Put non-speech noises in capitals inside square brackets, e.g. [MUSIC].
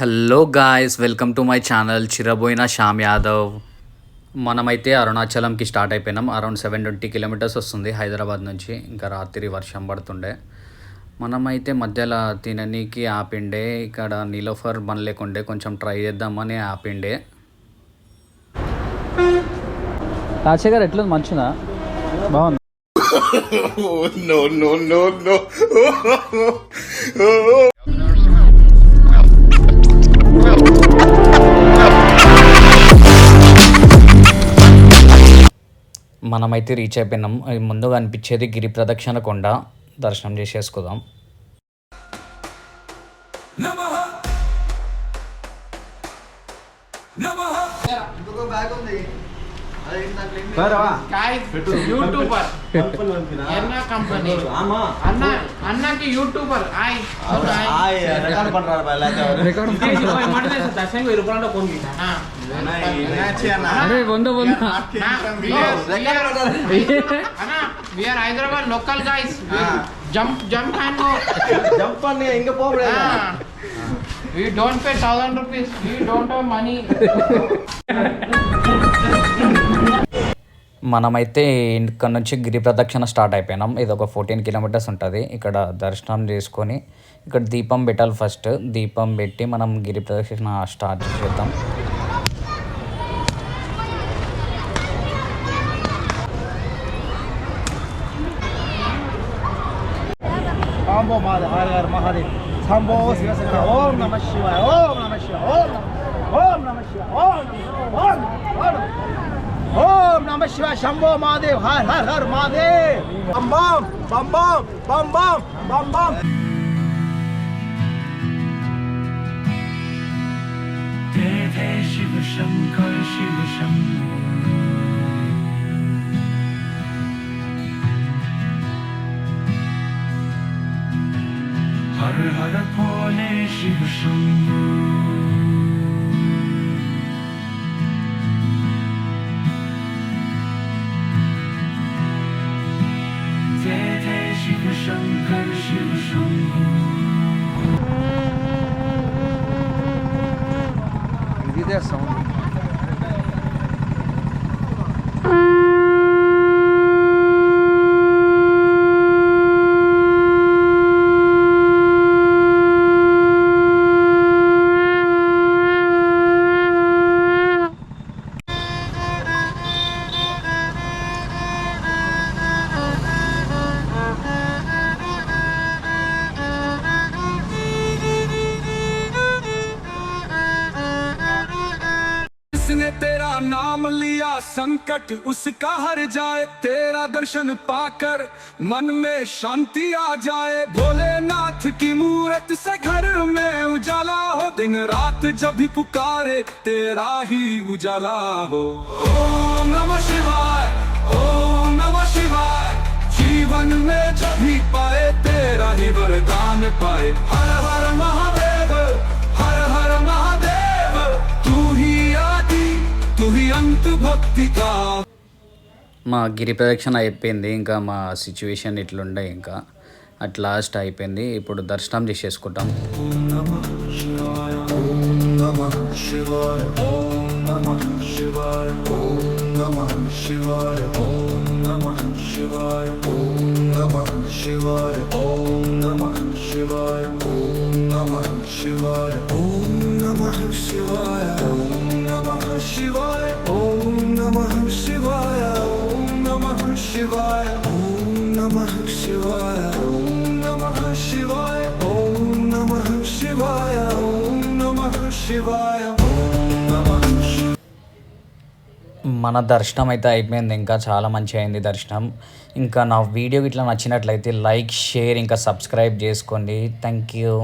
Hello guys welcome to my channel Chiraboina Shyam Yadav మనమైతే అరుణాచలంకి start అయిపోయినాం. Around seven twenty kilometres వస్తుంది హైదరాబాద్ నుంచి. ఇంకా రాత్రి వర్షం పడుతుండే. మనమైతే మధ్యలో తిననీకి ఆపిండే. ఇక్కడ నీలోఫర్ బన్ లేకుండే కొంచెం ట్రై చేద్దామని ఆపిండే. రాజశేఖర్ గారు ఎట్లుంది? మంచిదా బాగుంది. నో నో నో నో మనమైతే రీచ్ అయిపోయినాం. అది ముందుగా అనిపించేది గిరి ప్రదక్షిణ కొండ దర్శనం చేసేసుకుందాం. யூடியூபர் என்ன கம்பெனி ஆமா. அண்ணா அண்ணாக்கு யூடியூபர் ஆய் ஆய் local guys jump jump jump பண்ணு எங்க போக முடியாது. We don't pay thousand rupees. We don't have money. [LAUGHS] మనమైతే ఇక్కడ నుంచి గిరి ప్రదక్షిణ స్టార్ట్ అయిపోయినాం. ఇది ఒక ఫోర్టీన్ కిలోమీటర్స్ ఉంటుంది. ఇక్కడ దర్శనం చేసుకొని ఇక్కడ దీపం పెట్టాలి ఫస్ట్. దీపం పెట్టి మనం గిరి ప్రదక్షిణ స్టార్ట్ చేద్దాం. సాంబో మహాదేవ్. సాంబో శివ ఓం నమ శివాయ ఓం నమ శివాయ ఓం నమ ఓం నమ శివాయ ఓం నమ ఓం నమ शिवा शंभो महादेव हर हर हर महादेव बम बम बम बम बम बम बम बम शिव शंकर शिव शंकर हर हर भोले शिव शंकर direção. संकट उसका हर जाए, तेरा दर्शन पाकर मन में शांति आ जाए। भोलेनाथ की मूर्त से घर में उजाला हो, दिन रात जब भी पुकारे, तेरा ही उजाला हो। ओम नमः शिवाय, ओम नमः शिवाय, जीवन में जब भी पाए, तेरा ही वरदान पाए। हर हर महादेव మా గిరి ప్రదక్షిణ అయిపోయింది ఇంకా మా సిచ్యువేషన్ ఇట్లుండే ఇంకా. అట్ లాస్ట్ అయిపోయింది ఇప్పుడు దర్శనం చేసేసుకుంటాం. శివాయ. ఓం నమ శివాయ. మన దర్శనం అయితే అయిపోయింది. ఇంకా చాలా మంచి అయింది దర్శనం. ఇంకా నా వీడియో ఇట్లా నచ్చినట్లయితే లైక్ షేర్ ఇంకా సబ్స్క్రైబ్ చేసుకోండి. Thank you.